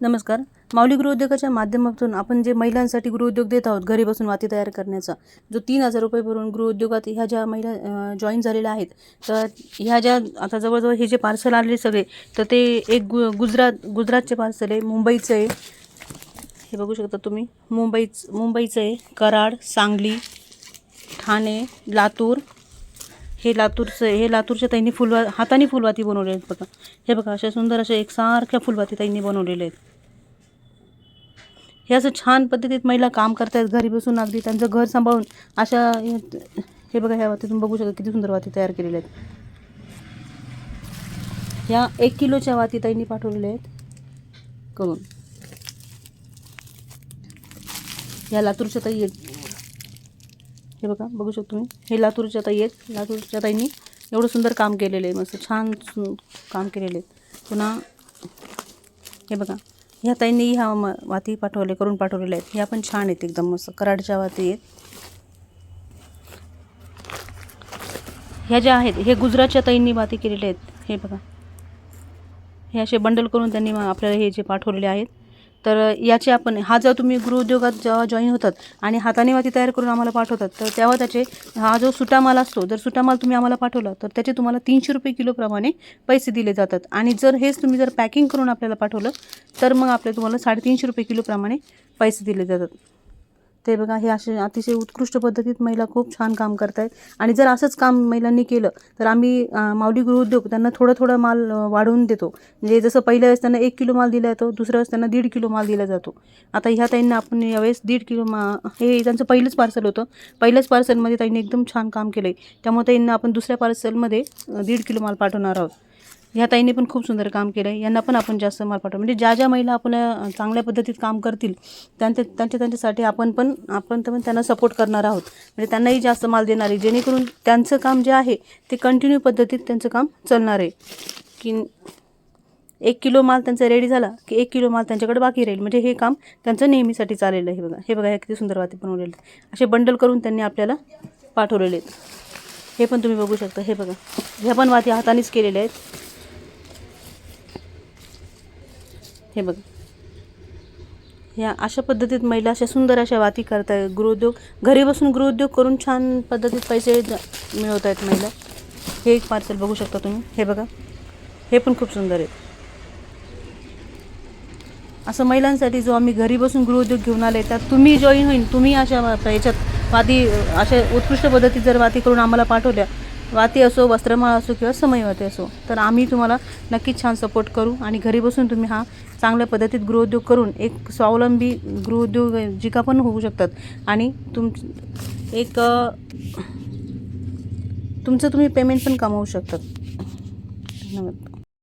नमस्कार. माऊली गृहउद्योगाच्या माध्यमातून आपण जे महिलांसाठी गृहउद्योग देत आहोत घरी बसून वाती तयार करण्याचा जो तीन हजार रुपये भरून गृहउद्योगात ह्या ज्या महिला जॉईन झालेल्या आहेत तर ह्या ज्या आता जवळजवळ हे जे पार्सल आलेले सगळे तर ते एक गु गुजरात गुजरातचे पार्सल आहे मुंबईचं आहे. हे बघू शकता तुम्ही मुंबईच मुंबईचं आहे कराड सांगली ठाणे लातूर हे लातूरचं हे लातूरच्या ताईंनी फुलवा हाताने फुलवाती बनवले आहेत बघा. हे बघा अशा सुंदर अशा एकसारख्या फुलवाती ताईंनी बनवलेले आहेत. हे असं छान पद्धतीत महिला काम करतायत घरी बसून अगदी त्यांचं घर सांभाळून अशा हे- बघा ह्या वाती तुम्ही बघू शकता किती सुंदर वाती तयार केलेल्या आहेत. ह्या एक किलोच्या वाती ताईंनी पाठवलेल्या आहेत. करून. या लातूरच्या ताई हे बघा बघू शकतो तुम्ही. हे लातूरच्या ताई आहेत. लातूरच्या ताईंनी एवढं सुंदर काम केलेलं आहे. मस्त छान काम केलेले आहे. पुन्हा हे बघा ह्या ताईंनी ह्या वाती पाठवले करून पाठवलेल्या आहेत. ह्या पण छान आहेत एकदम मस्त. कराडच्या वाती आहेत. ह्या ज्या आहेत हे गुजरातच्या ताईंनी वाती केलेल्या आहेत. हे बघा. हे असे बंडल करून त्यांनी आपल्याला हे जे पाठवलेले आहेत तर याचे आपण हा जेव्हा तुम्ही गृहउद्योगात जेव्हा जॉईन होतात आणि हाताने वाती तयार करून आम्हाला पाठवतात तर तेव्हा त्याचे हा जो सुटा माल असतो जर सुटा माल तुम्ही आम्हाला पाठवला तर त्याचे तुम्हाला तीनशे रुपये किलोप्रमाणे पैसे दिले जातात. आणि जर हेच तुम्ही जर पॅकिंग करून आपल्याला पाठवलं तर मग आपल्या तुम्हाला साडेतीनशे रुपये किलोप्रमाणे पैसे दिले जातात. ते बघा हे असे अतिशय उत्कृष्ट पद्धतीत महिला खूप छान काम करत आहेत आणि जर असंच काम महिलांनी केलं तर आम्ही माऊली गृहउद्योग त्यांना थोडं थोडं माल वाढवून देतो. म्हणजे जसं पहिल्या वेळेस त्यांना एक किलो माल दिला जातो दुसऱ्या वेळेस त्यांना दीड किलो माल दिला जातो. आता ह्या ताईंना आपण यावेळेस दीड किलो मा हे त्यांचं पहिलंच पार्सल होतं. पहिल्याच पार्सलमध्ये ताईंनी एकदम छान काम केलं आहे त्यामुळे ताईंना आपण दुसऱ्या पार्सलमध्ये दीड किलो माल पाठवणार आहोत. ह्या ताईंनी पण खूप सुंदर काम केलं आहे यांना पण आपण जास्त माल पाठवू म्हणजे ज्या ज्या महिला आपल्या चांगल्या पद्धतीत काम करतील त्यांच्या त्यांच्या त्यांच्यासाठी आपण पण आपण तर पण त्यांना सपोर्ट करणार आहोत. म्हणजे त्यांनाही जास्त माल देणार आहे. जेणेकरून त्यांचं काम जे आहे ते कंटिन्यू पद्धतीत त्यांचं काम चालणार आहे. की एक किलो माल त्यांचा रेडी झाला की एक किलो माल त्यांच्याकडे बाकी राहील. म्हणजे हे काम त्यांचं नेहमीसाठी चाललेलं आहे. हे बघा हे बघा हे किती सुंदर वाती बनवलेले असे बंडल करून त्यांनी आपल्याला पाठवलेले आहेत. हे पण तुम्ही बघू शकता. हे बघा ह्या पण वाती हातानेच केलेल्या आहेत. हे बघा. ह्या अशा पद्धतीत महिला अशा सुंदर अशा वाती करतायत गृहउद्योग घरी बसून गृहोद्योग करून छान पद्धतीत पैसे मिळवत आहेत महिला. हे एक पार्सल बघू शकता तुम्ही. हे बघा. हे पण खूप सुंदर आहे असं महिलांसाठी जो आम्ही घरी बसून गृहोद्योग घेऊन आले त्यात तुम्ही जॉईन होईल तुम्ही अशा याच्यात वाती अशा उत्कृष्ट पद्धतीत जर वाती करून आम्हाला पाठवल्या वाती असो वस्त्रमाळ असो किंवा समयवाती असो तर आम्ही तुम्हाला नक्कीच छान सपोर्ट करू आणि घरी बसून तुम्ही हा चांगल्या पद्धतीत गृहोद्योग करून एक स्वावलंबी गृहोद्योग जिका पण होऊ शकतात. आणि तुम एक तुमचं तुम्ही पेमेंट पण कमावू शकतात. धन्यवाद.